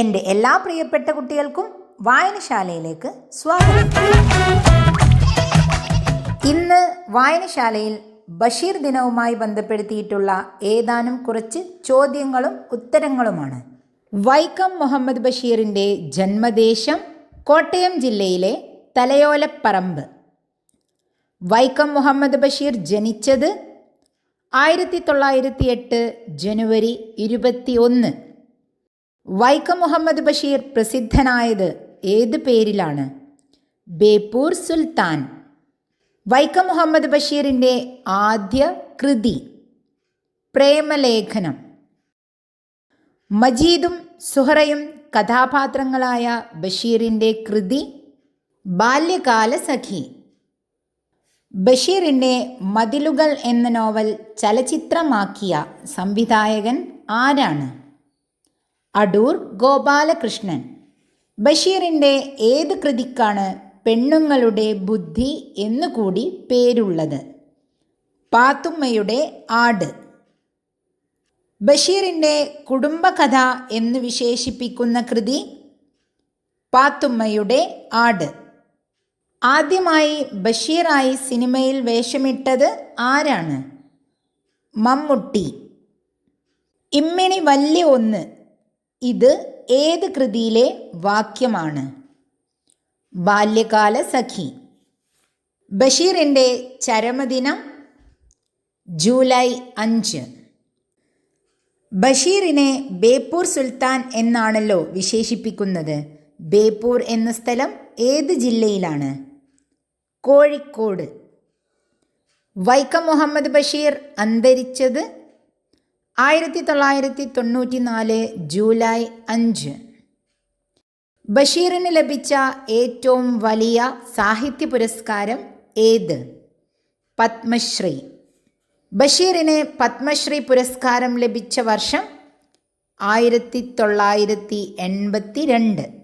എന്റെ എല്ലാ പ്രിയപ്പെട്ട കുട്ടികൾക്കും വായനശാലയിലേക്ക് സ്വാഗതം. ഇന്ന് വായനശാലയിൽ ബഷീർ ദിനവുമായി ബന്ധപ്പെടുത്തിയിട്ടുള്ള ഏതാനും കുറച്ച് ചോദ്യങ്ങളും ഉത്തരങ്ങളുമാണ്. വൈക്കം മുഹമ്മദ് ബഷീറിന്റെ ജന്മദേശം കോട്ടയം ജില്ലയിലെ തലയോലപ്പറമ്പ്. വൈക്കം മുഹമ്മദ് ബഷീർ ജനിച്ചത് ആയിരത്തി തൊള്ളായിരത്തി എട്ട് ജനുവരി ഇരുപത്തി ഒന്ന്. വൈക്കം മുഹമ്മദ് ബഷീർ പ്രസിദ്ധനായത് ഏത് പേരിലാണ്? ബേപ്പൂർ സുൽത്താൻ. വൈക്കം മുഹമ്മദ് ബഷീറിന്റെ ആദ്യ കൃതി. പ്രേമലേഖനം. മജീദും സുഹറയും കഥാപാത്രങ്ങളായ ബഷീറിന്റെ കൃതി ബാല്യകാല സഖി. ബഷീറിന്റെ മതിലുകൾ എന്ന നോവൽ ചലച്ചിത്രമാക്കിയ സംവിധായകൻ ആരാണ്? അടൂർ ഗോപാലകൃഷ്ണൻ. ബഷീറിന്റെ ഏത് കൃതിക്കാണ് പെണ്ണുങ്ങളുടെ ബുദ്ധി എന്നുകൂടി പേരുള്ളത്? പാത്തുമ്മയുടെ ആട്. ബഷീറിന്റെ കുടുംബകഥ എന്ന് വിശേഷിപ്പിക്കുന്ന കൃതി പാത്തുമ്മയുടെ ആട്. ആദ്യമായി ബഷീറായി സിനിമയിൽ വേഷമിട്ടത് ആരാണ്? മമ്മൂട്ടി. ഇമ്മിണി വല്യ ഒന്ന് ഇത് ഏത് കൃതിയിലെ വാക്യമാണ്? ബാല്യകാല സഖി. ബഷീറിന്റെ ചരമദിനം ജൂലൈ അഞ്ച്. ബഷീറിനെ ബേപ്പൂർ സുൽത്താൻ എന്നാണല്ലോ വിശേഷിപ്പിക്കുന്നത്. ബേപ്പൂർ എന്ന സ്ഥലം ഏത് ജില്ലയിലാണ്? കോഴിക്കോട്. വൈക്കം മുഹമ്മദ് ബഷീർ അന്തരിച്ചത് ആയിരത്തി തൊള്ളായിരത്തി തൊണ്ണൂറ്റി നാല് ജൂലൈ അഞ്ച്. ബഷീറിന് ലഭിച്ച ഏറ്റവും വലിയ സാഹിത്യ പുരസ്കാരം ഏത്? പത്മശ്രീ. ബഷീറിന് പത്മശ്രീ പുരസ്കാരം ലഭിച്ച വർഷം ആയിരത്തി തൊള്ളായിരത്തി എൺപത്തി രണ്ട്